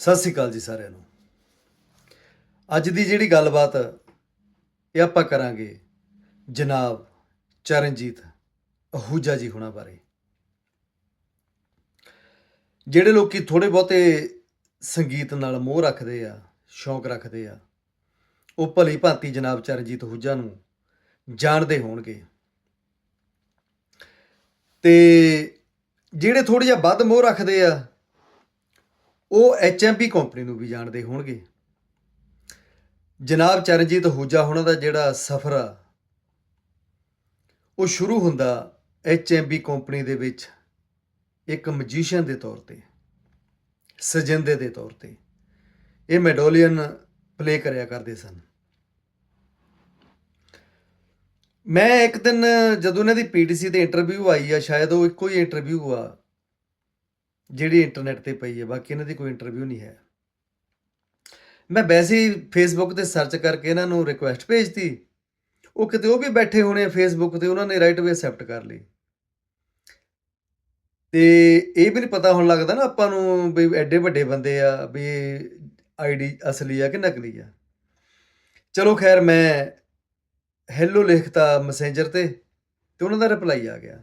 ਸਤਿ ਸ੍ਰੀ ਅਕਾਲ ਜੀ ਸਾਰਿਆਂ ਨੂੰ। ਅੱਜ ਦੀ ਜਿਹੜੀ ਗੱਲਬਾਤ ਇਹ ਆਪਾਂ ਕਰਾਂਗੇ ਜਨਾਬ ਚਰਨਜੀਤ ਅਹੂਜਾ ਜੀ ਹੋਣਾ ਬਾਰੇ। ਜਿਹੜੇ ਲੋਕੀ ਥੋੜੇ ਬਹੁਤੇ ਸੰਗੀਤ ਨਾਲ ਮੋਹ ਰੱਖਦੇ ਆ, ਸ਼ੌਂਕ ਰੱਖਦੇ ਆ, ਉਹ ਭਲੀ ਭਾਂਤੀ ਜਨਾਬ ਚਰਨਜੀਤ ਅਹੂਜਾ ਨੂੰ ਜਾਣਦੇ ਹੋਣਗੇ। ਤੇ ਜਿਹੜੇ ਥੋੜੇ ਜਿਹਾ ਵੱਧ ਮੋਹ ਰੱਖਦੇ ਆ ਉਹ ਐਚਐਮਪੀ ਕੰਪਨੀ ਨੂੰ ਵੀ ਜਾਣਦੇ ਹੋਣਗੇ। ਜਨਾਬ ਚਰਨਜੀਤ ਹੂਜਾ ਹੁਣਾਂ ਦਾ ਜਿਹੜਾ ਸਫ਼ਰ ਆ, ਉਹ ਸ਼ੁਰੂ ਹੁੰਦਾ ਐਚਐਮਪੀ ਕੰਪਨੀ ਦੇ ਵਿੱਚ ਇੱਕ ਮਜੀਸ਼ੀਅਨ ਦੇ ਤੌਰ ਤੇ, ਸਜਿੰਦੇ ਦੇ ਤੌਰ ਤੇ। ਇਹ ਮੈਡੋਲੀਅਨ ਪਲੇ ਕਰਿਆ ਕਰਦੇ ਸਨ। ਮੈਂ ਇੱਕ ਦਿਨ ਜਦੋਂ ਇਹਨਾਂ ਦੀ ਪੀਟੀਸੀ ਤੇ ਇੰਟਰਵਿਊ ਆਈ ਆ, ਸ਼ਾਇਦ ਉਹ ਇੱਕੋ ਹੀ ਇੰਟਰਵਿਊ ਆ ਜਿਹੜੀ ਇੰਟਰਨੈਟ ਤੇ ਪਈ ਹੈ, ਬਾਕੀ ਇਹਨਾਂ ਦੀ ਕੋਈ ਇੰਟਰਵਿਊ ਨਹੀਂ ਹੈ। ਮੈਂ ਵੈਸੇ ਹੀ ਫੇਸਬੁੱਕ ਤੇ ਸਰਚ ਕਰਕੇ ਇਹਨਾਂ ਨੂੰ ਰਿਕੁਐਸਟ ਭੇਜਤੀ। ਉਹ ਕਿਤੇ ਉਹ ਵੀ ਬੈਠੇ ਹੋਣੇ ਆ ਫੇਸਬੁੱਕ ਤੇ, ਉਹਨਾਂ ਨੇ ਰਾਈਟ ਵੇ ਅਸੈਪਟ ਕਰ ਲਈ। ਤੇ ਇਹ ਵੀ ਨਹੀਂ ਪਤਾ ਹੁਣ ਲੱਗਦਾ ਨਾ ਆਪਾਂ ਨੂੰ ਵੀ ਐਡੇ ਵੱਡੇ ਬੰਦੇ ਆ, ਵੀ ਆਈਡੀ ਅਸਲੀ ਆ ਕਿ ਨਕਲੀ ਆ। ਚਲੋ ਖੈਰ, ਮੈਂ ਹੈਲੋ ਲਿਖਤਾ ਮੈਸੇਂਜਰ ਤੇ ਤੇ ਉਹਨਾਂ ਦਾ ਰਿਪਲਾਈ ਆ ਗਿਆ।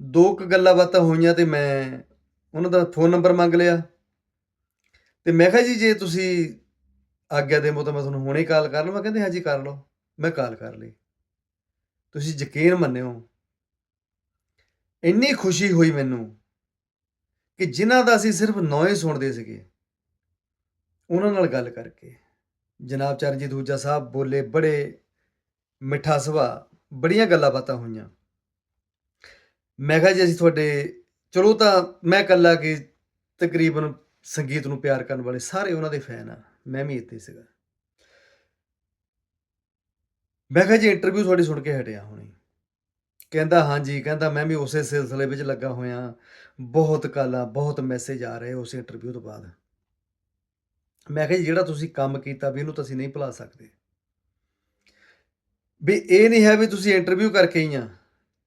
ਦੋ ਕੁ ਗੱਲਾਂ ਬਾਤਾਂ ਹੋਈਆਂ ਤੇ ਮੈਂ ਉਹਨਾਂ ਦਾ ਫੋਨ ਨੰਬਰ ਮੰਗ ਲਿਆ। ਤੇ ਮੈਂ ਕਿਹਾ ਜੀ, ਜੇ ਤੁਸੀਂ ਆਗਿਆ ਦੇਵੋ ਤਾਂ ਮੈਂ ਤੁਹਾਨੂੰ ਹੁਣੇ ਕਾਲ ਕਰ ਲਵਾਂ। ਕਹਿੰਦੇ, ਹਾਂਜੀ, ਕਰ ਲਓ। ਮੈਂ ਕਾਲ ਕਰ ਲਈ। ਤੁਸੀਂ ਯਕੀਨ ਮੰਨਿਓ, ਇੰਨੀ ਖੁਸ਼ੀ ਹੋਈ ਮੈਨੂੰ ਕਿ ਜਿਨ੍ਹਾਂ ਦਾ ਅਸੀਂ ਸਿਰਫ ਨਾਂ ਹੀ ਸੁਣਦੇ ਸੀਗੇ, ਉਹਨਾਂ ਨਾਲ ਗੱਲ ਕਰਕੇ। ਜਨਾਬ ਚਰਨਜੀਤ ਦੂਜਾ ਸਾਹਿਬ ਬੋਲੇ ਬੜੇ ਮਿੱਠਾ ਸੁਭਾਅ, ਬੜੀਆਂ ਗੱਲਾਂ ਬਾਤਾਂ ਹੋਈਆਂ। ਮੈਂ ਕਿਹਾ ਜੀ, ਅਸੀਂ ਤੁਹਾਡੇ ਚਲੋ ਤਾਂ ਮੈਂ ਕੱਲਾ ਕਿ ਤਕਰੀਬਨ ਸੰਗੀਤ ਨੂੰ ਪਿਆਰ ਕਰਨ ਵਾਲੇ ਸਾਰੇ ਉਹਨਾਂ ਦੇ ਫੈਨ ਆ, ਮੈਂ ਵੀ ਇੱਥੇ ਸੀਗਾ। ਮੈਂ ਕਿਹਾ ਜੀ ਇੰਟਰਵਿਊ ਤੁਹਾਡੀ ਸੁਣ ਕੇ ਹਟਿਆ ਹੁਣੇ। ਕਹਿੰਦਾ ਹਾਂਜੀ, ਕਹਿੰਦਾ ਮੈਂ ਵੀ ਉਸੇ ਸਿਲਸਿਲੇ ਵਿੱਚ ਲੱਗਾ ਹੋਇਆ। ਬਹੁਤ ਕਾਲਾਂ, ਬਹੁਤ ਮੈਸੇਜ ਆ ਰਹੇ ਉਸ ਇੰਟਰਵਿਊ ਤੋਂ ਬਾਅਦ। ਮੈਂ ਕਿਹਾ ਜੀ, ਜਿਹੜਾ ਤੁਸੀਂ ਕੰਮ ਕੀਤਾ ਵੀ ਇਹਨੂੰ ਤੁਸੀਂ ਨਹੀਂ ਭੁਲਾ ਸਕਦੇ। ਵੀ ਇਹ ਨਹੀਂ ਹੈ ਵੀ ਤੁਸੀਂ ਇੰਟਰਵਿਊ ਕਰਕੇ ਹੀ ਆ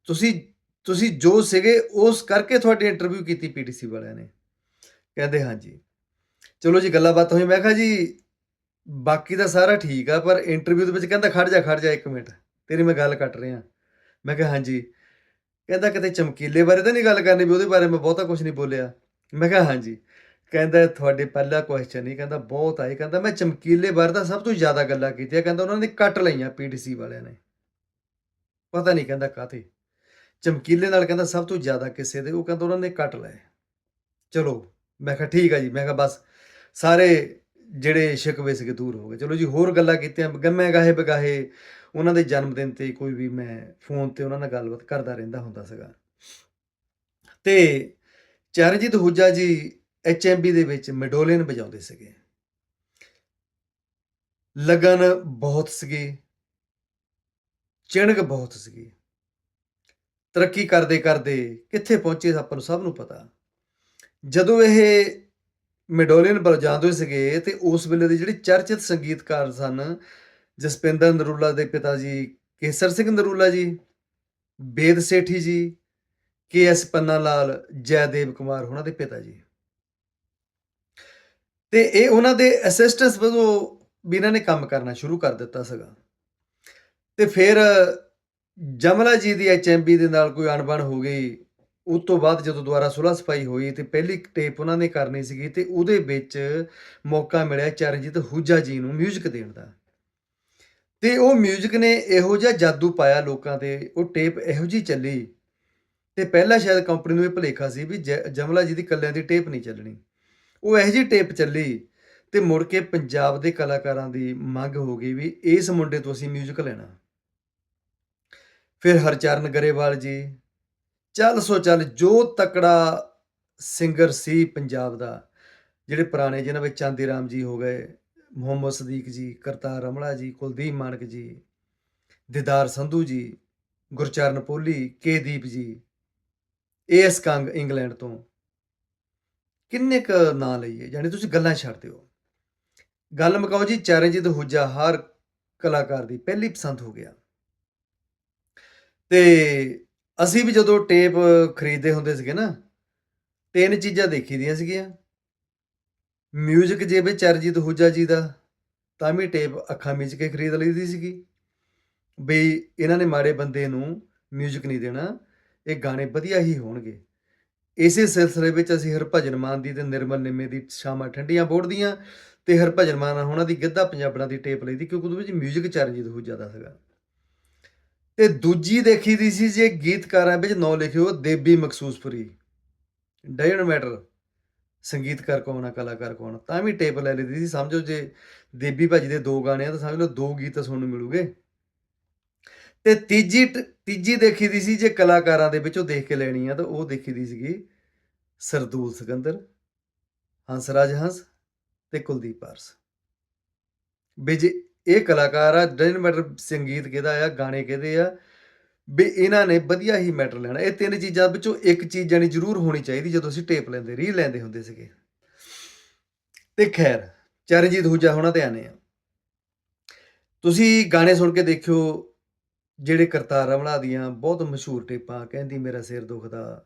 ਤੁਸੀਂ ਤੁਸੀਂ ਜੋ ਸੀਗੇ, ਉਸ ਕਰਕੇ ਤੁਹਾਡੀ ਇੰਟਰਵਿਊ ਕੀਤੀ ਪੀਟੀਸੀ ਵਾਲਿਆਂ ਨੇ। ਕਹਿੰਦੇ, ਹਾਂਜੀ। ਚਲੋ ਜੀ, ਗੱਲਾਂ ਬਾਤ ਹੋਈ ਮੈਂ ਕਿਹਾ ਜੀ, ਬਾਕੀ ਦਾ ਸਾਰਾ ਠੀਕ ਆ, ਪਰ ਇੰਟਰਵਿਊ ਦੇ ਵਿੱਚ ਕਹਿੰਦਾ, ਖੜ ਜਾ ਖੜ ਜਾ ਇੱਕ ਮਿੰਟ। ਤੇਰੀ ਮੈਂ ਗੱਲ ਕੱਟ ਰਿਹਾ। ਮੈਂ ਕਿਹਾ, ਹਾਂਜੀ। ਕਹਿੰਦਾ, ਕਿਤੇ ਚਮਕੀਲੇ ਬਾਰੇ ਤਾਂ ਨਹੀਂ ਗੱਲ ਕਰਨੀ ਵੀ ਉਹਦੇ ਬਾਰੇ ਮੈਂ ਬਹੁਤਾ ਕੁਝ ਨਹੀਂ ਬੋਲਿਆ। ਮੈਂ ਕਿਹਾ, ਹਾਂਜੀ। ਕਹਿੰਦਾ, ਤੁਹਾਡੇ ਪਹਿਲਾ ਕੁਐਸਚਨ ਹੀ ਕਹਿੰਦਾ, ਬਹੁਤ ਆਏ। ਕਹਿੰਦਾ, ਮੈਂ ਚਮਕੀਲੇ ਬਾਰੇ ਤਾਂ ਸਭ ਤੋਂ ਜ਼ਿਆਦਾ ਗੱਲਾਂ ਕੀਤੀਆਂ। ਕਹਿੰਦਾ, ਉਹਨਾਂ ਨੇ ਕੱਟ ਲਈਆਂ ਪੀਟੀਸੀ ਵਾਲਿਆਂ ਨੇ। ਪਤਾ ਨਹੀਂ ਕਹਿੰਦਾ ਕਾਤੇ ਚਮਕੀਲੇ ਨਾਲ ਕਹਿੰਦਾ, ਸਭ ਤੋਂ ਜ਼ਿਆਦਾ ਕਿਸੇ ਦੇ? ਉਹ ਕਹਿੰਦਾ, ਉਹਨਾਂ ਨੇ ਕੱਟ ਲਏ। ਚਲੋ, ਮੈਂ ਕਿਹਾ, ਠੀਕ ਆ ਜੀ। ਮੈਂ ਕਿਹਾ, ਬਸ ਸਾਰੇ ਜਿਹੜੇ ਸ਼ਿਕਵੇ ਸੀਗੇ ਦੂਰ ਹੋ ਗਏ। ਚਲੋ ਜੀ, ਹੋਰ ਗੱਲਾਂ ਕੀਤੀਆਂ, ਗੰਮੇ ਗਾਹੇ ਬਗਾਹੇ, ਉਹਨਾਂ ਦੇ ਜਨਮ ਦਿਨ ਤੇ ਕੋਈ ਵੀ ਮੈਂ ਫੋਨ ਤੇ ਉਹਨਾਂ ਨਾਲ ਗੱਲਬਾਤ ਕਰਦਾ ਰਹਿੰਦਾ ਹੁੰਦਾ ਸੀਗਾ। ਤੇ ਚਰਨਜੀਤ ਹੂਜਾ ਜੀ ਐਚਐਮਬੀ ਦੇ ਵਿੱਚ ਮੈਡੋਲੀਅਨ ਵਜਾਉਂਦੇ ਸੀਗੇ। ਲਗਨ ਬਹੁਤ ਸੀਗੀ। ਚਿਣਕ ਬਹੁਤ ਸੀਗੀ। ਤਰੱਕੀ ਕਰਦੇ ਕਰਦੇ ਕਿੱਥੇ ਪਹੁੰਚੇ ਆਪਾਂ ਨੂੰ ਸਭ ਨੂੰ ਪਤਾ। ਜਦੋਂ ਇਹ ਮੈਡੋਲੀਅਨ ਵਜਾਉਂਦੇ ਸੀਗੇ ਤੇ ਉਸ ਵੇਲੇ ਦੇ ਜਿਹੜੇ ਚਰਚਿਤ ਸੰਗੀਤਕਾਰ ਸਨ, ਜਸਪਿੰਦਰ ਨਰੂਲਾ ਦੇ ਪਿਤਾ ਜੀ, ਕੇਸਰ ਸਿੰਘ ਨਰੂਲਾ ਜੀ, ਬੇਦ ਸੇਠੀ ਜੀ, ਕੇ ਐਸ ਪੰਨਾ ਲਾਲ ਜੈਦੇਵ ਕੁਮਾਰ ਉਹਨਾਂ ਦੇ ਪਿਤਾ ਜੀ। ਤੇ ਇਹ ਉਹਨਾਂ ਦੇ ਅਸਿਸਟੈਂਟਸ ਵਜੋਂ ਵੀ ਇਹਨਾਂ ਨੇ ਕੰਮ ਕਰਨਾ ਸ਼ੁਰੂ ਕਰ ਦਿੱਤਾ ਸੀਗਾ। ਤੇ ਫਿਰ ਜਮਲਾ ਜੀ ਦੀ ਐਚਐਮਬੀ ਦੇ ਨਾਲ ਕੋਈ ਅਣਬਣ ਹੋ ਗਈ ਉਸ ਤੋਂ ਬਾਅਦ ਜਦੋਂ ਦੁਬਾਰਾ ਸੁਲ੍ਹਾ ਸਫਾਈ ਹੋਈ ਤੇ ਪਹਿਲੀ ਟੇਪ ਉਹਨਾਂ ਨੇ ਕਰਨੀ ਸੀਗੀ ਤੇ ਉਹਦੇ ਵਿੱਚ ਮੌਕਾ ਮਿਲਿਆ ਚਰਨਜੀਤ ਹੂਜਾ ਜੀ ਨੂੰ 뮤직 ਦੇਣ ਦਾ ਤੇ ਉਹ 뮤직 ਨੇ ਇਹੋ ਜਿਹਾ ਜਾਦੂ ਪਾਇਆ ਲੋਕਾਂ ਤੇ ਉਹ ਟੇਪ ਇਹੋ ਜੀ ਚੱਲੀ ਤੇ ਪਹਿਲਾਂ ਸ਼ਾਇਦ ਕੰਪਨੀ ਨੂੰ ਇਹ ਭੁਲੇਖਾ ਸੀ ਵੀ ਜੈ- ਜਮਲਾ ਜੀ ਦੀ ਕੱਲਿਆਂ ਦੀ ਟੇਪ ਨਹੀਂ ਚੱਲਣੀ ਉਹ ਇਹੋ ਜੀ ਟੇਪ ਚੱਲੀ ਤੇ ਮੁੜ ਕੇ ਪੰਜਾਬ ਦੇ ਕਲਾਕਾਰਾਂ ਦੀ ਮੰਗ ਹੋ ਗਈ ਵੀ ਇਸ ਮੁੰਡੇ ਤੋਂ ਅਸੀਂ 뮤직 ਲੈਣਾ ਫਿਰ ਹਰਚਰਨ ਗਰੇਵਾਲ ਜੀ, ਚੱਲ ਸੋ ਚੱਲ ਜੋ ਤਕੜਾ ਸਿੰਗਰ ਸੀ ਪੰਜਾਬ ਦਾ, ਜਿਹੜੇ ਪੁਰਾਣੇ ਜਿਨ੍ਹਾਂ ਵਿੱਚ ਚਾਂਦੀ ਰਾਮ ਜੀ ਹੋ ਗਏ, ਮੁਹੰਮਦ ਸਦੀਕ ਜੀ, ਕਰਤਾਰ ਰਮਲਾ ਜੀ, ਕੁਲਦੀਪ ਮਾਨਕ ਜੀ, ਦਿਦਾਰ ਸੰਧੂ ਜੀ, ਗੁਰਚਰਨ ਪੋਲੀ, ਕੇ ਦੀਪ ਜੀ, ਏਐਸ ਕੰਗ ਇੰਗਲੈਂਡ ਤੋਂ। ਕਿੰਨੇ ਕ ਨਾਂ ਲਈਏ, ਯਾਨੀ ਤੁਸੀਂ ਗੱਲਾਂ ਛੱਡ ਦਿਓ। ਗੱਲ ਮਕਾਓ ਜੀ, ਚਰਨਜੀਤ ਹੁਜਾ ਹਰ ਕਲਾਕਾਰ ਦੀ ਪਹਿਲੀ ਪਸੰਦ ਹੋ ਗਿਆ। ਤੇ ਅਸੀਂ ਵੀ ਜਦੋਂ ਟੇਪ ਖਰੀਦਦੇ ਹੁੰਦੇ ਸੀਗੇ ਨਾ, ਤਿੰਨ ਚੀਜ਼ਾਂ ਦੇਖੀ ਦੀਆਂ ਸੀਗੀਆਂ। ਮਿਊਜ਼ਿਕ ਜੇ ਵੀ ਚਰਜੀਤ ਹੁਜਾ ਜੀ ਦਾ, ਤਾਂ ਵੀ ਟੇਪ ਅੱਖਾਂ ਮੀਚ ਕੇ ਖਰੀਦ ਲਈਦੀ ਸੀਗੀ। ਬਈ ਇਹਨਾਂ ਨੇ ਮਾੜੇ ਬੰਦੇ ਨੂੰ ਮਿਊਜ਼ਿਕ ਨਹੀਂ ਦੇਣਾ, ਇਹ ਗਾਣੇ ਵਧੀਆ ਹੀ ਹੋਣਗੇ। ਇਸੇ ਸਿਲਸਿਲੇ ਵਿੱਚ ਅਸੀਂ ਹਰਭਜਨ ਮਾਨ ਦੀ ਤੇ ਨਿਰਮਲ ਨਿੰਮੇ ਦੀ ਸ਼ਾਮਾਂ ਠੰਡੀਆਂ ਬੋੜਦੀਆਂ ਤੇ ਹਰਭਜਨ ਮਾਨ ਉਹਨਾਂ ਦੀ ਗਿੱਧਾ ਪੰਜਾਬਣਾ ਦੀ ਟੇਪ ਲਈ ਦੀ, ਕਿਉਂਕਿ ਉਹਦੇ ਵਿੱਚ ਮਿਊਜ਼ਿਕ ਚਰਨਜੀਤ ਹੁਜਾ ਦਾ ਸੀਗਾ। ਤੇ ਦੂਜੀ ਦੇਖੀ ਦੀ ਸੀ ਜੇ ਗੀਤਕਾਰਾਂ ਵਿੱਚ ਨੌ ਲਿਖਿਓ ਦੇਬੀ ਮਖਸੂਸਪੁਰੀ ਡਜ਼ਨਟ ਮੈਟਰ ਸੰਗੀਤਕਾਰ ਕੌਣ ਆ, ਕਲਾਕਾਰ ਕੌਣ ਤਾਂ ਵੀ ਟੇਪ ਲੈ ਲਈਦੀ ਸੀ। ਸਮਝੋ ਜੇ ਦੇਬੀ ਭਾਜੀ ਦੇ ਦੋ ਗਾਣੇ ਆ, ਤਾਂ ਸਮਝ ਲਓ ਦੋ ਗੀਤ ਸੁਣਨ ਨੂੰ ਮਿਲੂਗੇ। ਤੇ ਤੀਜੀ ਟ- ਤੀਜੀ ਦੇਖੀ ਦੀ ਸੀ ਜੇ ਕਲਾਕਾਰਾਂ ਦੇ ਵਿੱਚੋਂ ਦੇਖ ਕੇ ਲੈਣੀ ਆ, ਤਾਂ ਉਹ ਦੇਖੀ ਦੀ ਸੀਗੀ ਸਰਦੂਲ ਸਿਕੰਦਰ ਹੰਸਰਾਜ ਹੰਸ ਤੇ ਕੁਲਦੀਪ ਪਾਰਸ। ਵੀ ਇਹ ਕਲਾਕਾਰ ਆ ਡਜ਼ਨਟ ਮੈਟਰ ਸੰਗੀਤ ਕਿਹਦਾ ਆ, ਗਾਣੇ ਕਿਹਦੇ ਆ, ਵੀ ਇਹਨਾਂ ਨੇ ਵਧੀਆ ਹੀ ਮੈਟਰ ਲੈਣਾ। ਇਹ ਤਿੰਨ ਚੀਜ਼ਾਂ ਵਿੱਚੋਂ ਇੱਕ ਚੀਜ਼ ਜਾਨੀ ਜ਼ਰੂਰ ਹੋਣੀ ਚਾਹੀਦੀ, ਜਦੋਂ ਅਸੀਂ ਟੇਪ ਲੈਂਦੇ, ਰੀਲ ਲੈਂਦੇ ਹੁੰਦੇ ਸੀਗੇ। ਤੇ ਖੈਰ, ਚਰਨਜੀਤ ਹੂਜਾ ਹੋਣਾ ਤੇ ਆਨੇ ਆ। ਤੁਸੀਂ ਗਾਣੇ ਸੁਣ ਕੇ ਦੇਖਿਓ, ਜਿਹੜੇ ਕਰਤਾਰ ਰਮਲਾ ਦੀਆਂ ਬਹੁਤ ਮਸ਼ਹੂਰ ਟੇਪਾਂ, ਕਹਿੰਦੀ, ਮੇਰਾ ਸਿਰ ਦੁਖਦਾ,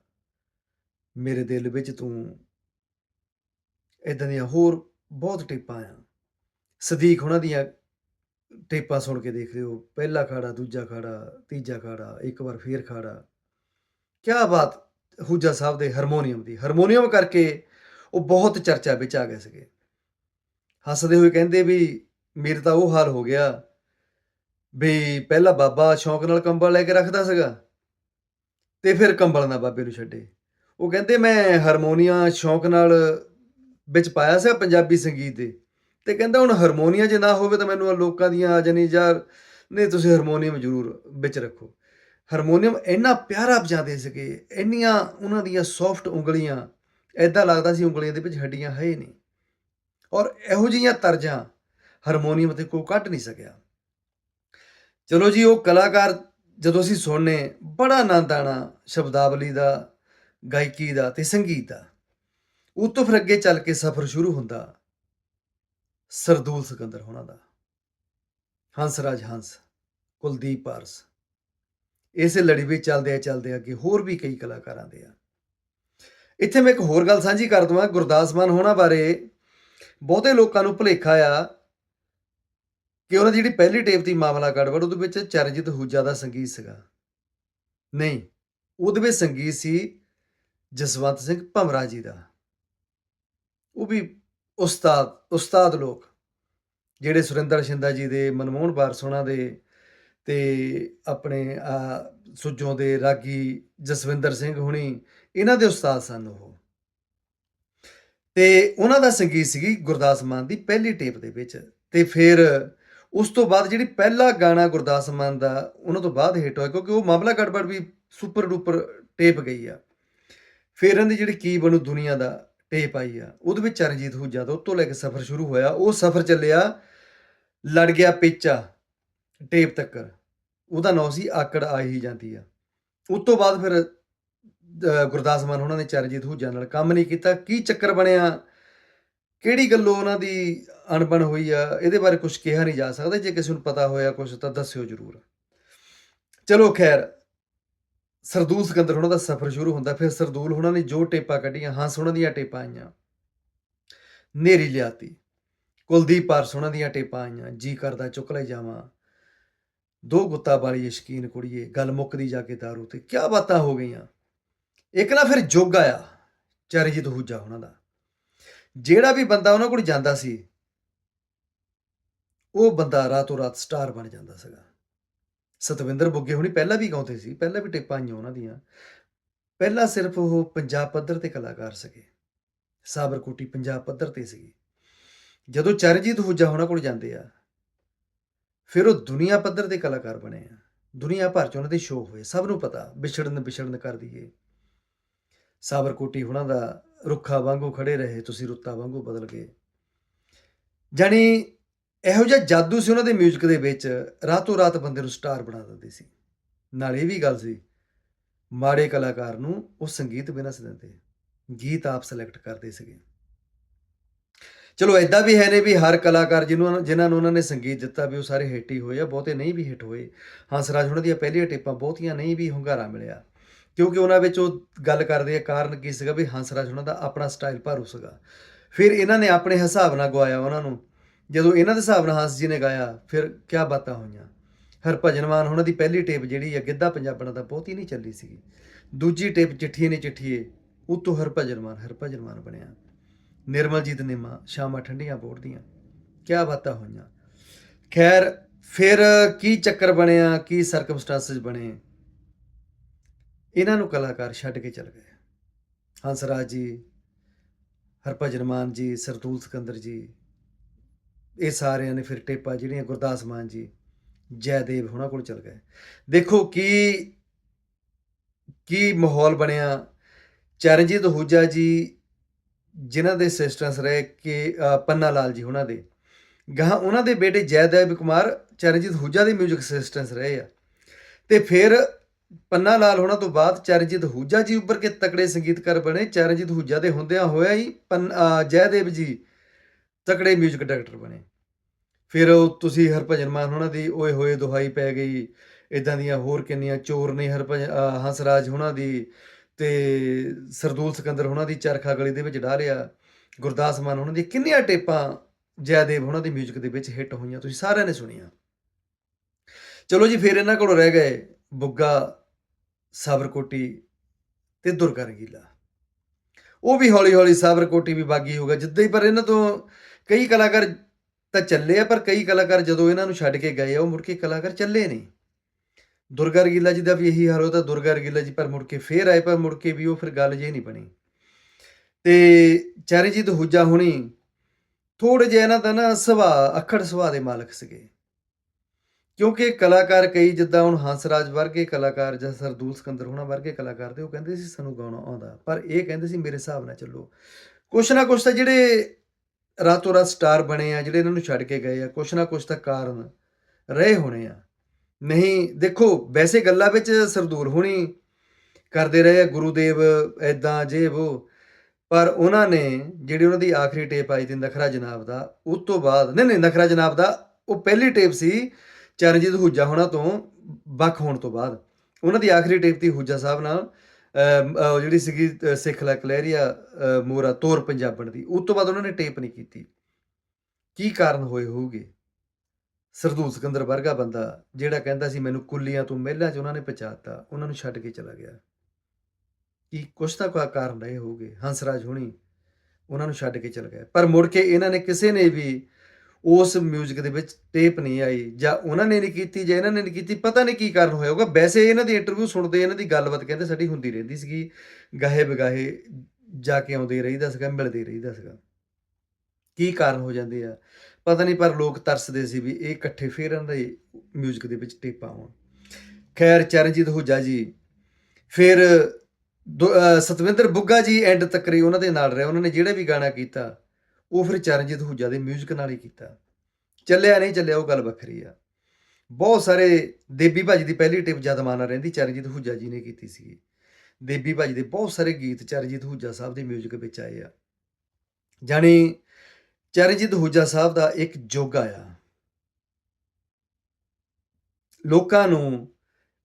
ਮੇਰੇ ਦਿਲ ਵਿੱਚ ਤੂੰ। ਇਦਾਂ ਦੀਆਂ ਹੋਰ ਬਹੁਤ ਟੇਪਾਂ ਆ। ਸਦੀਕ ਉਹਨਾਂ ਦੀਆਂ ਟੇਪਾਂ ਸੁਣ ਕੇ ਦੇਖ ਲਿਓ ਪਹਿਲਾ ਖਾੜਾ, ਦੂਜਾ ਖਾੜਾ, ਤੀਜਾ ਖਾੜਾ, ਇੱਕ ਵਾਰ ਫੇਰ ਖਾੜਾ। ਕਿਆ ਬਾਤ ਹੂਜਾ ਸਾਹਿਬ ਦੇ ਹਾਰਮੋਨੀਅਮ ਦੀ, ਹਾਰਮੋਨੀਅਮ ਕਰਕੇ ਉਹ ਬਹੁਤ ਚਰਚਾ ਵਿੱਚ ਆ ਗਏ ਸੀਗੇ। ਹੱਸਦੇ ਹੋਏ ਕਹਿੰਦੇ ਵੀ, ਮੇਰੇ ਤਾਂ ਉਹ ਹਾਲ ਹੋ ਗਿਆ ਵੀ ਪਹਿਲਾ ਬਾਬਾ ਸ਼ੌਂਕ ਨਾਲ ਕੰਬਲ ਲੈ ਕੇ ਰੱਖਦਾ ਸੀਗਾ ਤੇ ਫਿਰ ਕੰਬਲ ਨਾ ਬਾਬੇ ਨੂੰ ਛੱਡੇ। ਉਹ ਕਹਿੰਦੇ, ਮੈਂ ਹਾਰਮੋਨੀਆ ਸ਼ੌਂਕ ਨਾਲ ਵਿੱਚ ਪਾਇਆ ਸੀ ਪੰਜਾਬੀ ਸੰਗੀਤ ਦੇ। ਤੇ ਕਹਿੰਦਾ ਹੁਣ ਹਾਰਮੋਨੀਆ ਜੇ ਨਾ ਹੋਵੇ ਤਾਂ ਮੈਨੂੰ ਆਹ ਲੋਕਾਂ ਦੀਆਂ ਆ ਜਾਣੀ ਯਾਰ ਨਹੀਂ, ਤੁਸੀਂ ਹਾਰਮੋਨੀਅਮ ਜ਼ਰੂਰ ਵਿੱਚ ਰੱਖੋ। ਹਾਰਮੋਨੀਅਮ ਇੰਨਾ ਪਿਆਰਾ ਵਜਾਉਂਦੇ ਸੀਗੇ, ਇੰਨੀਆਂ ਉਹਨਾਂ ਦੀਆਂ ਸੌਫਟ ਉਂਗਲੀਆਂ ਐਦਾਂ ਲੱਗਦਾ ਸੀ ਉਂਗਲੀਆਂ ਦੇ ਵਿੱਚ ਹੱਡੀਆਂ ਹੈ ਨਹੀਂ। ਔਰ ਇਹੋ ਜਿਹੀਆਂ ਤਰਜਾਂ ਹਾਰਮੋਨੀਅਮ ਤੇ ਕੋਈ ਕੱਢ ਨਹੀਂ ਸਕਿਆ। ਚਲੋ ਜੀ, ਉਹ ਕਲਾਕਾਰ ਜਦੋਂ ਅਸੀਂ ਸੁਣਨੇ, ਬੜਾ ਆਨੰਦ ਆਣਾ ਸ਼ਬਦਾਵਲੀ ਦਾ, ਗਾਇਕੀ ਦਾ ਤੇ ਸੰਗੀਤ ਦਾ। ਉਹ ਤੋਂ ਫਿਰ ਅੱਗੇ ਚੱਲ ਕੇ ਸਫ਼ਰ ਸ਼ੁਰੂ ਹੁੰਦਾ। ਸਰਦੂਲ ਸਿਕੰਦਰ ਹੋਣਾ ਦਾ। ਹੰਸਰਾਜ ਹੰਸ, ਕੁਲਦੀਪ ਪਾਰਸ। ਇਸੇ ਲੜੀ ਵਿੱਚ ਚੱਲਦੇ ਆ, ਚੱਲਦੇ ਅੱਗੇ ਹੋਰ ਵੀ ਕਈ ਕਲਾਕਾਰਾਂ ਦੇ ਆ। ਇੱਥੇ ਮੈਂ ਇੱਕ ਹੋਰ ਗੱਲ ਸਾਂਝੀ ਕਰ ਦਵਾਂ, ਗੁਰਦਾਸ ਮਾਨ ਹੋਣਾ ਬਾਰੇ। ਬਹੁਤੇ ਲੋਕਾਂ ਨੂੰ ਭੁਲੇਖਾ ਆ ਕਿ ਉਹਨਾਂ ਦੀ ਜਿਹੜੀ ਪਹਿਲੀ ਟੇਪ ਦੀ ਮਾਮਲਾ ਗੜਬੜ, ਉਹਦੇ ਵਿੱਚ ਚਰਨਜੀਤ ਹੂਜਾ ਦਾ ਸੰਗੀਤ ਸੀਗਾ। ਨਹੀਂ, ਉਹਦੇ ਵਿੱਚ ਸੰਗੀਤ ਸੀ ਜਸਵੰਤ ਸਿੰਘ ਭਮਰਾ ਜੀ ਦਾ। ਉਹ ਵੀ ਉਸਤਾਦ ਉਸਤਾਦ ਲੋਕ, ਜਿਹੜੇ ਸੁਰਿੰਦਰ ਸ਼ਿੰਦਾ ਜੀ ਦੇ, ਮਨਮੋਹਨ ਬਾਰਸੋਣਾ ਦੇ ਤੇ ਆਪਣੇ ਸੁਜੋਂ ਦੇ ਰਾਗੀ ਜਸਵਿੰਦਰ ਸਿੰਘ ਹੁਣੀ, ਇਹਨਾਂ ਦੇ ਉਸਤਾਦ ਸਨ ਉਹ। ਤੇ ਉਹਨਾਂ ਦਾ ਸੰਗੀਤ ਸੀਗੀ ਗੁਰਦਾਸ ਮਾਨ ਦੀ ਪਹਿਲੀ ਟੇਪ ਦੇ ਵਿੱਚ ਤੇ ਫਿਰ ਉਸ ਤੋਂ ਬਾਅਦ ਜਿਹੜੀ ਪਹਿਲਾ ਗਾਣਾ ਗੁਰਦਾਸ ਮਾਨ ਦਾ, ਉਹਨਾਂ ਤੋਂ ਬਾਅਦ ਹਿੱਟ ਹੋਇਆ ਕਿਉਂਕਿ ਉਹ ਮਾਮਲਾ ਗੜਬੜ ਵੀ ਸੁਪਰ ਡੂਪਰ ਟੇਪ ਗਈ ਆ। ਫਿਰ ਇਹਨਾਂ ਦੀ ਜਿਹੜੀ ਕੀ ਬਣੂ ਦੁਨੀਆ ਦਾ ਟੇਪ ਆਈ ਆ। ਉਹਦੇ ਵਿੱਚ ਚਰਨਜੀਤ ਹੂਜਾ ਤੋਂ ਤੋਂ ਲੈ ਕੇ ਸਫ਼ਰ ਸ਼ੁਰੂ ਹੋਇਆ। ਉਹ ਸਫ਼ਰ ਚੱਲਿਆ ਲੜ ਗਿਆ ਪੇਚਾ, ਟੇਪ ਤੱਕ ਉਹਦਾ ਨਾਂ ਸੀ ਆਕੜ ਆ ਹੀ ਜਾਂਦੀ ਆ। ਉਸ ਤੋਂ ਬਾਅਦ ਫਿਰ ਗੁਰਦਾਸ ਮਾਨ ਉਹਨਾਂ ਨੇ ਚਰਨਜੀਤ ਹੂਜਾ ਨਾਲ ਕੰਮ ਨਹੀਂ ਕੀਤਾ। ਕੀ ਚੱਕਰ ਬਣਿਆ? ਕਿਹੜੀ ਗੱਲੋਂ ਉਹਨਾਂ ਦੀ ਅਣਬਣ ਹੋਈ ਆ? ਇਹਦੇ ਬਾਰੇ ਕੁਝ ਕਿਹਾ ਨਹੀਂ ਜਾ ਸਕਦਾ। ਜੇ ਕਿਸੇ ਨੂੰ ਪਤਾ ਹੋਇਆ ਕੁਝ ਤਾਂ ਦੱਸਿਓ ਜਰੂਰ। ਚਲੋ ਖੈਰ ਸਰਦੂਲ ਸਿਕੰਦਰ ਉਹਨਾਂ ਦਾ ਸਫ਼ਰ ਸ਼ੁਰੂ ਹੁੰਦਾ, ਫਿਰ ਸਰਦੂਲ ਉਹਨਾਂ ਨੇ ਜੋ ਟੇਪਾਂ ਕੱਢੀਆਂ ਹੰਸ ਉਹਨਾਂ ਦੀਆਂ ਟੇਪਾਂ ਆਈਆਂ। ਨੇਰੀ ਲਿਆਤੀ, ਕੁਲਦੀਪ ਪਾਰਸ ਉਹਨਾਂ ਦੀਆਂ ਟੇਪਾਂ ਆਈਆਂ, ਜੀ ਕਰਦਾ ਚੁੱਕ ਲੈ ਜਾਵਾਂ। ਦੋ ਗੁੱਤਾ ਵਾਲੀ ਸ਼ਕੀਨ ਕੁੜੀਏ, ਗੱਲ ਮੁੱਕਦੀ ਜਾ ਕੇ ਦਾਰੂ ਤੇ ਕੀ ਬਾਤਾਂ ਹੋ ਗਈਆਂ? ਇੱਕ ਨਾ ਫਿਰ ਜੋਗ ਆਇਆ ਚਰਜੀਤ ਹੂਜਾ ਉਹਨਾਂ ਦਾ। ਜਿਹੜਾ ਵੀ ਬੰਦਾ ਉਹਨਾਂ ਕੋਲ ਜਾਂਦਾ ਸੀ, ਉਹ ਬੰਦਾ ਰਾਤੋਂ ਰਾਤ ਸਟਾਰ ਬਣ ਜਾਂਦਾ ਸੀਗਾ। ਸਤਵਿੰਦਰ ਬੁੱਗੇ ਹੁਣੀ ਪਹਿਲਾਂ ਵੀ ਗਾਉਂਦੇ ਸੀ, ਪਹਿਲਾਂ ਵੀ ਟੇਪਾਂ ਆਈਆਂ ਉਹਨਾਂ ਦੀਆਂ। ਪਹਿਲਾਂ ਸਿਰਫ ਉਹ ਪੰਜਾਬ ਪੱਧਰ ਤੇ ਕਲਾਕਾਰ ਸੀਗੇ। ਸਾਬਰਕੋਟੀ ਪੰਜਾਬ ਪੱਧਰ ਤੇ ਸੀਗੀ। ਜਦੋਂ ਚਰਜੀਤ ਹੂਜਾ ਉਹਨਾਂ ਕੋਲ ਜਾਂਦੇ ਆ, ਫਿਰ ਉਹ ਦੁਨੀਆ ਪੱਧਰ ਤੇ ਕਲਾਕਾਰ ਬਣੇ ਆ। ਦੁਨੀਆ ਭਰ ਚ ਉਹਨਾਂ ਦੇ ਸ਼ੋਅ ਹੋਏ, ਸਭ ਨੂੰ ਪਤਾ ਵਿਛੜਨ ਵਿਛੜਨ ਕਰ ਦਈਏ। ਸਾਬਰਕੋਟੀ ਉਹਨਾਂ ਦਾ ਰੁੱਖਾ ਵਾਂਗੂ ਖੜੇ ਰਹੇ, ਤੁਸੀਂ ਰੁੱਤਾ ਵਾਂਗੂ ਬਦਲ ਗਏ। ਜਾਣੀ ਇਹੋ ਜਿਹਾ ਜਾਦੂ ਸੀ ਉਹਨਾਂ ਦੇ 뮤직 ਦੇ ਵਿੱਚ, ਰਾਤੋਂ ਰਾਤ ਬੰਦੇ ਨੂੰ ਸਟਾਰ ਬਣਾ ਦਿੰਦੇ ਸੀ। ਨਾਲ ਇਹ ਵੀ ਗੱਲ ਸੀ, ਮਾੜੇ ਕਲਾਕਾਰ ਨੂੰ ਉਹ ਸੰਗੀਤ ਬਿਨਾਂ ਸ ਦਿੰਦੇ, ਗੀਤ ਆਪ ਸਿਲੈਕਟ ਕਰਦੇ ਸੀਗੇ। ਚਲੋ ਐਦਾਂ ਵੀ ਹੈ ਨੇ ਵੀ ਹਰ ਕਲਾਕਾਰ ਜਿਹਨੂੰ ਜਿਨ੍ਹਾਂ ਨੂੰ ਉਹਨਾਂ ਨੇ ਸੰਗੀਤ ਦਿੱਤਾ ਵੀ ਉਹ ਸਾਰੇ ਹਿੱਟ ਹੀ ਹੋਏ ਆ, ਬਹੁਤੇ ਨਹੀਂ ਵੀ ਹਿੱਟ ਹੋਏ। ਹੰਸਰਾਜ ਉਹਨਾਂ ਦੀਆਂ ਪਹਿਲੀਆਂ ਟੇਪਾਂ ਬਹੁਤੀਆਂ ਨਹੀਂ ਵੀ ਹੁੰਗਾਰਾ ਮਿਲਿਆ। ਕਿਉਂਕਿ ਉਹਨਾਂ ਵਿੱਚ ਉਹ ਗੱਲ ਕਰਦੇ ਆ, ਕਾਰਨ ਕੀ ਸੀਗਾ ਵੀ ਹੰਸਰਾਜ ਉਹਨਾਂ ਦਾ ਆਪਣਾ ਸਟਾਈਲ ਭਾਰੂ ਸੀਗਾ। ਫਿਰ ਇਹਨਾਂ ਨੇ ਆਪਣੇ ਹਿਸਾਬ ਨਾਲ ਗਵਾਇਆ ਉਹਨਾਂ ਨੂੰ ਜਦੋਂ ਇਹਨਾਂ ਦੇ ਹਿਸਾਬ ਨਾਲ ਹੰਸ ਜੀ ਨੇ ਗਾਇਆ, ਫਿਰ ਕਿਆ ਬਾਤਾਂ ਹੋਈਆਂ? ਹਰਭਜਨ ਮਾਨ ਉਹਨਾਂ ਦੀ ਪਹਿਲੀ ਟੇਪ ਜਿਹੜੀ ਆ, ਗਿੱਧਾ ਪੰਜਾਬਣਾ ਦਾ ਬਹੁਤੀ ਨਹੀਂ ਚੱਲੀ ਸੀਗੀ। ਦੂਜੀ ਟੇਪ ਚਿੱਠੀਏ ਨੇ ਚਿੱਠੀਏ ਉਤੋਂ ਹਰਭਜਨ ਮਾਨ ਹਰਭਜਨ ਮਾਨ ਬਣਿਆ। ਨਿਰਮਲਜੀਤ ਨਿਮਾ, ਸ਼ਾਮਾਂ ਠੰਡੀਆਂ ਬੋੜਦੀਆਂ ਕਿਆ ਬਾਤਾਂ ਹੋਈਆਂ? ਖੈਰ, ਫਿਰ ਕੀ ਚੱਕਰ ਬਣਿਆ, ਕੀ ਸਰਕਮਸਟੈਂਸਸ ਬਣੇ? ਇਹਨਾਂ ਨੂੰ ਕਲਾਕਾਰ ਛੱਡ ਕੇ ਚਲ ਗਏ। ਹੰਸਰਾਜ ਜੀ, ਹਰਭਜਨ ਮਾਨ ਜੀ, ਸਰਦੂਲ ਸਿਕੰਦਰ ਜੀ ਇਹ ਸਾਰਿਆਂ ਨੇ ਫਿਰ ਟੇਪਾਂ ਜਿਹੜੀਆਂ ਗੁਰਦਾਸ ਮਾਨ ਜੀ, ਜੈਦੇਵ ਉਹਨਾਂ ਕੋਲ ਚਲ ਗਏ। ਦੇਖੋ ਕੀ ਕੀ ਮਾਹੌਲ ਬਣਿਆ? ਚਰਨਜੀਤ ਹੂਜਾ ਜੀ, ਜਿਨ੍ਹਾਂ ਦੇ ਸਿਸਟਰਸ ਰਹੇ ਕਿ ਪੰਨਾ ਲਾਲ ਜੀ ਉਹਨਾਂ ਦੇ। ਗਾਹਾਂ ਉਹਨਾਂ ਦੇ ਬੇਟੇ ਜੈਦੇਵ ਕੁਮਾਰ, ਚਰਨਜੀਤ ਹੂਜਾ ਦੇ 뮤직 ਅਸਿਸਟੈਂਟਸ ਰਹੇ ਆ। ਤੇ ਫਿਰ ਪੰਨਾ ਲਾਲ ਹੋਣਾ ਤੋਂ ਬਾਅਦ ਚਰਨਜੀਤ ਹੂਜਾ ਜੀ ਉੱਪਰ ਕੇ ਤਕੜੇ ਸੰਗੀਤਕਾਰ ਬਣੇ। ਚਰਨਜੀਤ ਹੂਜਾ ਦੇ ਹੁੰਦਿਆਂ ਹੋਇਆ ਹੀ ਪੰਨ- ਜੈਦੇਵ ਜੀ ਤਕੜੇ 뮤직 ਡਾਇਰੈਕਟਰ ਬਣੇ ਫਿਰ ਉਹ ਤੁਸੀਂ ਹਰਭਜਨ ਮਾਨ ਉਹਨਾਂ ਦੀ ਓਏ ਹੋਏ ਦੁਹਾਈ ਪੈ ਗਈ ਇਦਾਂ ਦੀਆਂ ਹੋਰ ਕਿੰਨੀਆਂ ਚੋਰ ਨੇ ਹਰਭਜਨ ਅ, ਹੰਸਰਾਜ ਉਹਨਾਂ ਦੀ ਤੇ ਸਰਦੂਲ ਸਿਕੰਦਰ ਉਹਨਾਂ ਦੀ ਚਰਖਾ ਗਲੀ ਦੇ ਵਿੱਚ ਡਾਲਿਆ ਗੁਰਦਾਸ ਮਾਨ ਉਹਨਾਂ ਦੀ ਕਿੰਨੀਆਂ ਟੇਪਾਂ ਜੈਦੇਵ ਉਹਨਾਂ ਦੀ 뮤직 ਦੇ ਵਿੱਚ ਹਿੱਟ ਹੋਈਆਂ ਤੁਸੀਂ ਸਾਰਿਆਂ ਨੇ ਸੁਣੀਆਂ ਚਲੋ ਜੀ ਫਿਰ ਇਹਨਾਂ ਕੋਲ ਰਹਿ ਗਏ ਬੁੱਗਾ ਸਾਬਰਕੋਟੀ ਤੇ ਦੁਰਗਾ ਰੰਗੀਲਾ ਉਹ ਵੀ ਹੌਲੀ ਹੌਲੀ ਸਾਬਰਕੋਟੀ ਵੀ ਬਾਗੀ ਹੋ ਗਿਆ ਜਿੱਦਾਂ ਹੀ ਪਰ ਇਹਨਾਂ ਤੋਂ ਕਈ ਕਲਾਕਾਰ ਤਾਂ ਚੱਲੇ ਆ, ਪਰ ਕਈ ਕਲਾਕਾਰ ਜਦੋਂ ਇਹਨਾਂ ਨੂੰ ਛੱਡ ਕੇ ਗਏ ਆ, ਉਹ ਮੁੜ ਕੇ ਕਲਾਕਾਰ ਚੱਲੇ ਨਹੀਂ। ਦੁਰਗਾ ਰੰਗੀਲਾ ਜੀ ਦਾ ਵੀ ਇਹੀ ਹਾਲ ਹੋਇਆ ਦੁਰਗਾ ਰਗੀਲਾ ਜੀ ਪਰ ਮੁੜ ਕੇ ਫੇਰ ਆਏ, ਪਰ ਮੁੜ ਕੇ ਵੀ ਉਹ ਫਿਰ ਗੱਲ ਜੇ ਨਹੀਂ ਬਣੀ। ਤੇ ਚਰਨਜੀਤ ਹੁਜਾ ਹੁਣੀ ਥੋੜੇ ਜਿਹਾ ਇਹਨਾਂ ਦਾ ਨਾ ਸੁਭਾਅ, ਅਖੜ ਸੁਭਾਅ ਦੇ ਮਾਲਕ ਸੀਗੇ। ਕਿਉਂਕਿ ਕਲਾਕਾਰ ਕਈ ਜਿੱਦਾਂ ਹੁਣ ਹੰਸਰਾਜ ਵਰਗੇ ਕਲਾਕਾਰ ਜਾਂ ਸਰਦੂਲ ਸਕੰਦਰ ਹੋਣਾ ਵਰਗੇ ਕਲਾਕਾਰ ਤੇ ਉਹ ਕਹਿੰਦੇ ਸੀ, ਸਾਨੂੰ ਗਾਉਣਾ ਆਉਂਦਾ। ਪਰ ਇਹ ਕਹਿੰਦੇ ਸੀ, ਮੇਰੇ ਹਿਸਾਬ ਨਾਲ ਚੱਲੋ। ਕੁਛ ਨਾ ਕੁਛ ਤਾਂ ਜਿਹੜੇ ਰਾਤੋਂ ਰਾਤ ਸਟਾਰ ਬਣੇ ਆ, ਜਿਹੜੇ ਇਹਨਾਂ ਨੂੰ ਛੱਡ ਕੇ ਗਏ ਆ, ਕੁਛ ਨਾ ਕੁਛ ਤਾਂ ਕਾਰਨ ਰਹੇ ਹੋਣੇ ਆ। ਨਹੀਂ, ਦੇਖੋ, ਵੈਸੇ ਗੱਲਾਂ ਵਿੱਚ ਸਰਦੂਰ ਹੋਣੀ ਕਰਦੇ ਰਹੇ ਆ, ਗੁਰੂਦੇਵ ਐਦਾਂ ਜੇ ਉਹ ਪਰ ਉਹਨਾਂ ਨੇ ਜਿਹੜੀ ਉਹਨਾਂ ਦੀ ਆਖਰੀ ਟੇਪ ਆਈ ਸੀ ਨਖਰਾ ਜਨਾਬ ਦਾ, ਉਸ ਤੋਂ ਬਾਅਦ, ਨਹੀਂ ਨਹੀਂ, ਨਖਰਾ ਜਨਾਬ ਦਾ, ਉਹ ਪਹਿਲੀ ਟੇਪ ਸੀ ਚਰਨਜੀਤ ਹੂਜਾ ਹੋਣਾ ਤੋਂ ਵੱਖ ਹੋਣ ਤੋਂ ਬਾਅਦ। ਉਹਨਾਂ ਦੀ ਆਖਰੀ ਟੇਪ ਤੀ ਹੂਜਾ ਸਾਹਿਬ ਨਾਲ ਜਿਹੜੀ ਸੀਗੀ ਸਿੱਖ ਲੈ ਕਲਹਿਰੀਆ ਮੋਰਾ, ਤੋਰ ਪੰਜਾਬਣ ਦੀ, ਉਸ ਤੋਂ ਬਾਅਦ ਉਹਨਾਂ ਨੇ ਟੇਪ ਨਹੀਂ ਕੀਤੀ। ਕੀ ਕਾਰਨ ਹੋਏ ਹੋਊਗੇ? ਸਰਦੂਲ ਸਿਕੰਦਰ ਵਰਗਾ ਬੰਦਾ, ਜਿਹੜਾ ਕਹਿੰਦਾ ਸੀ, ਮੈਨੂੰ ਕੁੱਲੀਆਂ ਤੋਂ ਮਹਿਲਾਂ 'ਚ ਉਹਨਾਂ ਨੇ ਪਹੁੰਚਾਤਾ, ਉਹਨਾਂ ਨੂੰ ਛੱਡ ਕੇ ਚਲਾ ਗਿਆ। ਕੀ ਕੁਛ ਤਾਂ ਕੋਈ ਕਾਰਨ ਰਹੇ ਹੋਊਗੇ? ਹੰਸਰਾਜ ਹੁਣੀ, ਉਹਨਾਂ ਨੂੰ ਛੱਡ ਕੇ ਚਲ ਗਏ ਪਰ ਮੁੜ ਕੇ ਇਹਨਾਂ ਨੇ ਕਿਸੇ ਨੇ ਵੀ ਉਸ 뮤직 ਦੇ ਵਿੱਚ ਟੇਪ ਨਹੀਂ ਆਈ ਜਾਂ ਉਹਨਾਂ ਨੇ ਨਹੀਂ ਕੀਤੀ ਜਾਂ ਇਹਨਾਂ ਨੇ ਨਹੀਂ ਕੀਤੀ ਪਤਾ ਨਹੀਂ ਕੀ ਕਾਰਨ ਹੋਇਆ ਹੋਊਗਾ ਵੈਸੇ ਇਹਨਾਂ ਦੀ ਇੰਟਰਵਿਊ ਸੁਣਦੇ ਇਹਨਾਂ ਦੀ ਗੱਲਬਾਤ ਕਹਿੰਦੇ ਸਾਡੀ ਹੁੰਦੀ ਰਹਿੰਦੀ ਸੀਗੀ ਗਾਹੇ ਬਗਾਹੇ ਜਾ ਕੇ ਆਉਂਦੇ ਰਹੀਦਾ ਸੀਗਾ ਮਿਲਦੇ ਰਹੀਦਾ ਸੀਗਾ ਕੀ ਕਾਰਨ ਹੋ ਜਾਂਦੇ ਆ ਪਤਾ ਨਹੀਂ ਪਰ ਲੋਕ ਤਰਸਦੇ ਸੀ ਵੀ ਇਹ ਇਕੱਠੇ ਫੇਰ ਇਹਨਾਂ ਦੇ 뮤직 ਦੇ ਵਿੱਚ ਟੇਪਾਂ ਆਉਣ ਖੈਰ ਚਰਨਜੀਤ ਹੁਜਾ ਜੀ ਫਿਰ ਦੋ- ਅਹ ਸਤਵਿੰਦਰ ਬੁੱਗਾ ਜੀ ਐਂਡ ਤੱਕ ਹੀ ਉਹਨਾਂ ਦੇ ਨਾਲ ਰਹੇ ਉਹਨਾਂ ਨੇ ਜਿਹੜੇ ਵੀ ਗਾਣਾ ਕੀਤਾ ਉਹ ਫਿਰ ਚਰਨਜੀਤ ਹੁਜਾ ਦੇ 뮤직 ਨਾਲ ਹੀ ਕੀਤਾ ਚੱਲਿਆ ਨਹੀਂ ਚੱਲਿਆ ਉਹ ਗੱਲ ਵੱਖਰੀ ਆ ਬਹੁਤ ਸਾਰੇ ਦੇਬੀ ਭਾਜੀ ਦੀ ਪਹਿਲੀ ਟਿਪ ਜਦ ਮਾਨਾ ਰਹਿੰਦੀ ਚਰਨਜੀਤ ਹੁਜਾ ਜੀ ਨੇ ਕੀਤੀ ਸੀ ਦੇਬੀ ਭਾਜੀ ਦੇ ਬਹੁਤ ਸਾਰੇ ਗੀਤ ਚਰਨਜੀਤ ਹੁਜਾ ਸਾਹਿਬ ਦੇ 뮤직 ਵਿੱਚ ਆਏ ਆ ਜਾਣੀ ਚਰਨਜੀਤ ਹੁਜਾ ਸਾਹਿਬ ਦਾ ਇੱਕ ਜੋਗਾ ਆ ਲੋਕਾਂ ਨੂੰ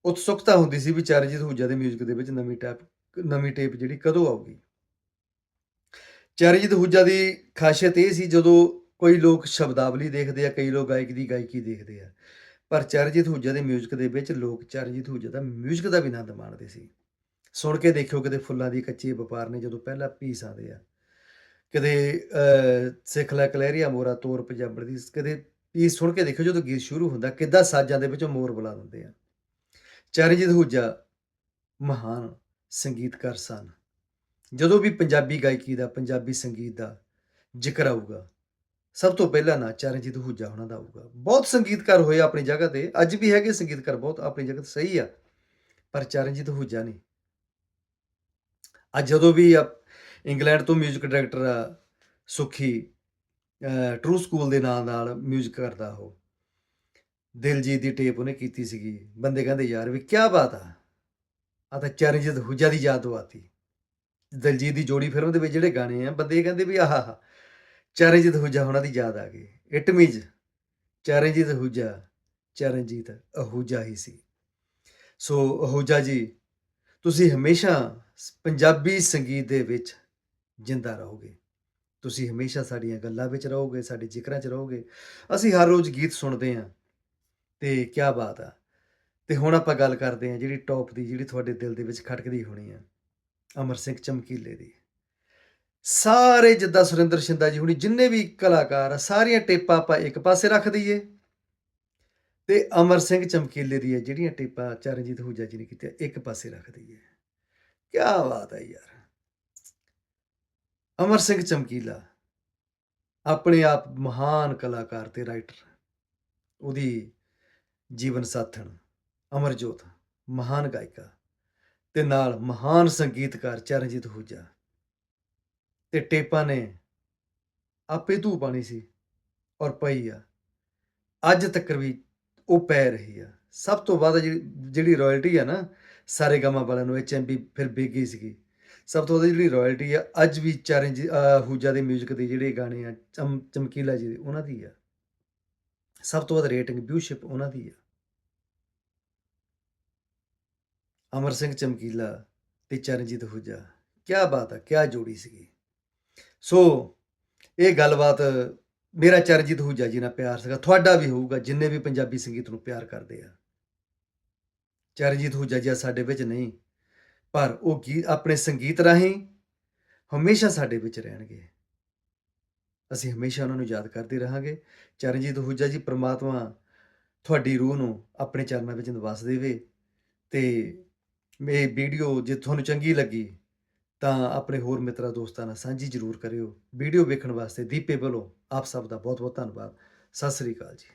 ਉਤਸੁਕਤਾ ਹੁੰਦੀ ਸੀ ਵੀ ਚਰਨਜੀਤ ਹੁਜਾ ਦੇ 뮤직 ਦੇ ਵਿੱਚ ਨਵੀਂ ਟੈਪ ਨਵੀਂ ਟੇਪ ਜਿਹੜੀ ਕਦੋਂ ਆਊਗੀ ਚਰਨਜੀਤ ਹੁਜਾ ਦੀ ਖਾਸੀਅਤ ਇਹ ਸੀ ਜਦੋਂ ਕੋਈ ਲੋਕ ਸ਼ਬਦਾਵਲੀ ਦੇਖਦੇ ਆ ਕਈ ਲੋਕ ਗਾਇਕ ਦੀ ਗਾਇਕੀ ਦੇਖਦੇ ਆ ਪਰ ਚਰਨਜੀਤ ਹੁਜਾ ਦੇ 뮤직 ਦੇ ਵਿੱਚ ਲੋਕ ਚਰਨਜੀਤ ਹੁਜਾ ਦਾ 뮤직 ਦਾ ਵੀ ਆਨੰਦ ਮਾਣਦੇ ਸੀ ਸੁਣ ਕੇ ਦੇਖਿਓ ਕਿਤੇ ਫੁੱਲਾਂ ਦੀ ਕੱਚੀ ਵਪਾਰ ਨੇ ਜਦੋਂ ਪਹਿਲਾ ਪੀਸ ਆਉਂਦੇ ਆ ਕਦੇ ਅਹ, ਸਿੱਖ ਲੈ ਕਲਹਿਰੀਆ ਮੋਰਾ ਤੋਰ ਪੰਜਾਬੜ ਦੀ ਕਦੇ ਪੀਸ ਸੁਣ ਕੇ ਦੇਖਿਓ ਜਦੋਂ ਗੀਤ ਸ਼ੁਰੂ ਹੁੰਦਾ ਕਿੱਦਾਂ ਸਾਜ਼ਾਂ ਦੇ ਵਿੱਚੋਂ ਮੋਰ ਬੁਲਾ ਦਿੰਦੇ ਆ ਚਰਨਜੀਤ ਹੁਜਾ ਮਹਾਨ ਸੰਗੀਤਕਾਰ ਸਨ ਜਦੋਂ ਵੀ ਪੰਜਾਬੀ ਗਾਇਕੀ ਦਾ ਪੰਜਾਬੀ ਸੰਗੀਤ ਦਾ ਜ਼ਿਕਰ ਆਊਗਾ ਸਭ ਤੋਂ ਪਹਿਲਾਂ ਨਾ ਚਰਨਜੀਤ ਹੁਜਾ ਉਹਨਾਂ ਦਾ ਆਊਗਾ ਬਹੁਤ ਸੰਗੀਤਕਾਰ ਹੋਏ ਆਪਣੀ ਜਗ੍ਹਾ ਤੇ ਅੱਜ ਵੀ ਹੈਗੇ ਸੰਗੀਤਕਾਰ ਬਹੁਤ ਆਪਣੀ ਜਗ੍ਹਾ ਤੇ ਸਹੀ ਆ ਪਰ ਚਰਨਜੀਤ ਹੁਜਾ ਨਹੀਂ ਅੱਜ ਜਦੋਂ ਵੀ ਆ- ਇੰਗਲੈਂਡ ਤੋਂ 뮤직 ਡਾਇਰੈਕਟਰ ਆ ਸੁਖੀ ਟਰੂ ਸਕੂਲ ਦੇ ਨਾਂ ਨਾਲ 뮤직 ਕਰਦਾ ਉਹ ਦਿਲਜੀਤ ਦੀ ਟੇਪ ਉਹਨੇ ਕੀਤੀ ਸੀਗੀ ਬੰਦੇ ਕਹਿੰਦੇ ਯਾਰ ਵੀ ਕੀ ਬਾਤ ਆ ਆ ਤਾਂ ਚਰਨਜੀਤ ਹੁਜਾ ਦੀ ਯਾਦ ਆਤੀ ਦਲਜੀਤ ਦੀ ਜੋੜੀ ਫਿਲਮ ਦੇ ਵਿੱਚ ਜਿਹੜੇ ਗਾਣੇ ਆ, ਬੰਦੇ ਕਹਿੰਦੇ ਵੀ ਆਹਾ ਹਾ, ਚਰਨਜੀਤ ਹੁਜਾ ਉਹਨਾਂ ਦੀ ਯਾਦ ਆ ਗਈ। ਇਟ ਮੀਨਸ ਚਰਨਜੀਤ ਹੁਜਾ ਚਰਨਜੀਤ ਅਹੂਜਾ ਹੀ ਸੀ। ਸੋ ਅਹੂਜਾ ਜੀ, ਤੁਸੀਂ ਹਮੇਸ਼ਾ ਪੰਜਾਬੀ ਸੰਗੀਤ ਦੇ ਵਿੱਚ ਜਿੰਦਾ ਰਹੋਗੇ। ਤੁਸੀਂ ਹਮੇਸ਼ਾ ਸਾਡੀਆਂ ਗੱਲਾਂ ਵਿੱਚ ਰਹੋਗੇ, ਸਾਡੇ ਜ਼ਿਕਰਾਂ 'ਚ ਰਹੋਗੇ। ਅਸੀਂ ਹਰ ਰੋਜ਼ ਗੀਤ ਸੁਣਦੇ ਹਾਂ। ਤੇ ਕੀ ਬਾਤ ਆ। ਤੇ ਹੁਣ ਆਪਾਂ ਗੱਲ ਕਰਦੇ ਹਾਂ ਜਿਹੜੀ ਟੌਪ ਦੀ, ਜਿਹੜੀ ਤੁਹਾਡੇ ਦਿਲ ਦੇ ਵਿੱਚ ਖਟਕਦੀ ਹੋਣੀ ਆ। ਅਮਰ ਸਿੰਘ ਚਮਕੀਲੇ ਦੀ। ਸਾਰੇ ਜਿੱਦਾਂ ਸੁਰਿੰਦਰ ਸ਼ਿੰਦਾ ਜੀ ਹੁਣੀ ਜਿੰਨੇ ਵੀ ਕਲਾਕਾਰ ਆ, ਸਾਰੀਆਂ ਟੇਪਾਂ ਆਪਾਂ ਇੱਕ ਪਾਸੇ ਰੱਖ ਦਈਏ। ਤੇ ਅਮਰ ਸਿੰਘ ਚਮਕੀਲੇ ਦੀ ਜਿਹੜੀਆਂ ਟੇਪਾਂ ਚਰਨਜੀਤ ਹੂਜਾ ਜੀ ਨੇ ਕੀਤੀਆਂ, ਇੱਕ ਪਾਸੇ ਰੱਖ ਦਈਏ। ਕੀ ਬਾਤ ਹੈ ਯਾਰ। ਅਮਰ ਸਿੰਘ ਚਮਕੀਲਾ, ਆਪਣੇ ਆਪ ਮਹਾਨ ਕਲਾਕਾਰ ਤੇ ਰਾਈਟਰ ਉਹਦੀ ਜੀਵਨ ਸਾਥਣ, ਅਮਰਜੋਤ, ਮਹਾਨ ਗਾਇਕਾ। ਤੇ ਨਾਲ ਮਹਾਨ ਸੰਗੀਤਕਾਰ ਚਰਨਜੀਤ ਹੂਜਾ। ਤੇ ਟੇਪਾਂ ਨੇ ਆਪੇ ਧੂ ਪਾਣੀ ਸੀ ਔਰ ਪਈ ਆ। ਅੱਜ ਤੱਕ ਵੀ ਉਹ ਪੈ ਰਹੀ ਆ। ਸਭ ਤੋਂ ਵੱਧ ਜਿਹੜੀ ਜਿਹੜੀ ਰਾਇਲਟੀ ਆ ਨਾ ਸਾਰੇ ਗਾਮਾ ਵਾਲਿਆਂ ਨੂੰ ਐਚਐਮਬੀ ਫਿਰ ਬੇਗੀ ਸੀਗੀ। ਸਭ ਤੋਂ ਵੱਧ ਜਿਹੜੀ ਰਾਇਲਟੀ ਆ, ਅੱਜ ਵੀ ਚਰਨਜੀ ਅਹ, ਹੂਜਾ ਦੇ 뮤직 ਦੇ ਜਿਹੜੇ ਗਾਣੇ ਆ, ਚਮ, ਚਮਕੀਲਾ ਜੀ ਦੇ, ਉਹਨਾਂ ਦੀ ਆ। ਸਭ ਤੋਂ ਵੱਧ ਰੇਟਿੰਗ ਵਿਊਸ਼ਿਪ ਉਹਨਾਂ ਦੀ ਆ। ਅਮਰ ਸਿੰਘ ਚਮਕੀਲਾ ਤੇ ਚਰਨਜੀਤ ਹੂਜਾ ਕੀ ਬਾਤ ਆ ਕੀ ਜੋੜੀ ਸੀਗੀ। ਸੋ ਇਹ ਗੱਲਬਾਤ ਮੇਰਾ ਚਰਨਜੀਤ ਹੂਜਾ ਜੀ ਨਾਲ ਪਿਆਰ ਸੀਗਾ। ਤੁਹਾਡਾ ਵੀ ਹੋਊਗਾ, ਜਿੰਨੇ ਵੀ ਪੰਜਾਬੀ ਸੰਗੀਤ ਨੂੰ ਪਿਆਰ ਕਰਦੇ ਆ। ਚਰਨਜੀਤ ਹੂਜਾ ਜੀ ਅੱਜ ਸਾਡੇ ਵਿੱਚ ਨਹੀਂ, ਪਰ ਉਹ ਗੀਤ ਆਪਣੇ ਸੰਗੀਤ ਰਾਹੀਂ ਹਮੇਸ਼ਾ ਸਾਡੇ ਵਿੱਚ ਰਹਿਣਗੇ। ਅਸੀਂ ਹਮੇਸ਼ਾ ਉਹਨਾਂ ਨੂੰ ਯਾਦ ਕਰਦੇ ਰਹਾਂਗੇ। ਚਰਨਜੀਤ ਹੂਜਾ ਜੀ, ਪ੍ਰਮਾਤਮਾ ਤੁਹਾਡੀ ਰੂਹ ਨੂੰ ਆਪਣੇ ਚਰਨਾਂ ਵਿੱਚ ਨਿਵਾਸ ਦੇਵੇ ਤੇ ਇਹ ਵੀਡੀਓ ਜੇ ਤੁਹਾਨੂੰ ਚੰਗੀ ਲੱਗੀ, ਤਾਂ ਆਪਣੇ ਹੋਰ ਮਿੱਤਰਾਂ, ਦੋਸਤਾਂ ਨਾਲ ਸਾਂਝੀ ਜ਼ਰੂਰ ਕਰਿਓ। ਵੀਡੀਓ ਵੇਖਣ ਵਾਸਤੇ ਦੀਪੇ ਵੱਲੋਂ ਆਪ ਸਭ ਦਾ ਬਹੁਤ ਬਹੁਤ ਧੰਨਵਾਦ। ਸਤਿ ਸ੍ਰੀ ਅਕਾਲ ਜੀ।